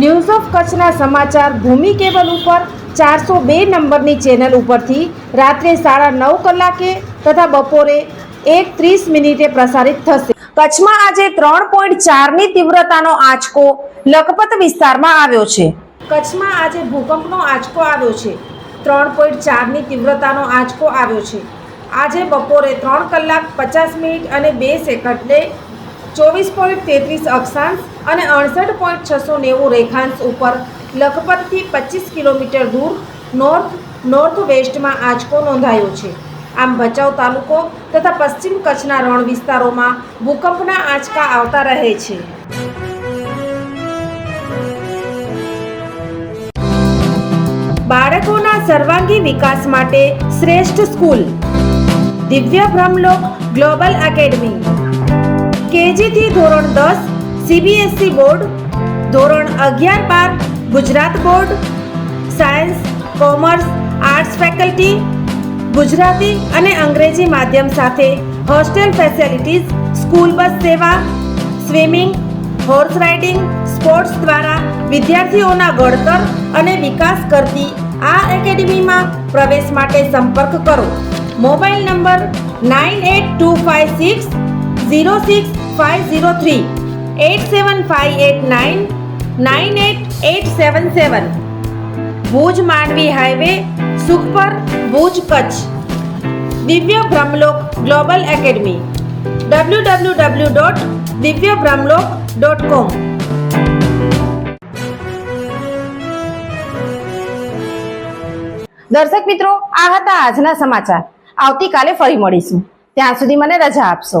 news of કચ્છના સમાચાર ભૂમિ cable ઉપર ચારસો બે નંબરની ચેનલ ઉપરથી રાત્રે સાડા નવ કલાકે તથા બપોરે એક ત્રીસ મિનિટે પ્રસારિત થશે. કચ્છમાં આજે ત્રણ પોઈન્ટ ચારની તીવ્રતાનો આંચકો લખપત વિસ્તારમાં આવ્યો છે. કચ્છમાં આજે ભૂકંપનો આંચકો આવ્યો છે. ત્રણ પોઈન્ટ ચારની તીવ્રતાનો આંચકો આવ્યો છે. આજે બપોરે ત્રણ કલાક પચાસ મિનિટ અને બે સેકન્ડે ચોવીસ પોઈન્ટ તેત્રીસ અક્ષાંશ અને અડસઠ પોઈન્ટ છસો નેવું રેખાંશ ઉપર લખપતથી પચીસ કિલોમીટર દૂર નોર્થ નોર્થ વેસ્ટમાં આંચકો નોંધાયો છે. આમ ભચાઉ તાલુકો તથા પશ્ચિમ કચ્છના રણ વિસ્તારોમાં ભૂકંપના આંચકા આવતા રહે છે. બાળકોના સર્વાંગી વિકાસ માટે શ્રેષ્ઠ સ્કૂલ. દિવ્ય બ્રહ્મલોક ગ્લોબલ એકેડમી. કેજીથી ધોરણ દસ સીબીએસઈ બોર્ડ, ધોરણ અગિયાર બાર, Gujarat board, science, commerce, arts faculty, Gujarati અને અંગ્રેજી માધ્યમ સાથે હોસ્ટેલ ફેસિલિટીઝ, સ્કૂલ બસ સેવા, સ્વિમિંગ, હોર્સ રાઇડિંગ, સ્પોર્ટ્સ દ્વારા વિદ્યાર્થીઓના ઘડતર અને વિકાસ કરતી આ એકેડમીમાં પ્રવેશ માટે સંપર્ક કરો. Mobile number nine eight two five six zero six five zero three eight seven five eight nine nine eight eight seven seven Bhuj Mandvi highway, Sukhpar, Bhuj Kutch. Divya Brahmalok global academy W W W dot Divya Brahmalok dot કોમ દર્શક મિત્રો, આ હતા આજના સમાચાર. આવતીકાલે ફરી મળીશું. ત્યાં સુધી મને રજા આપશો.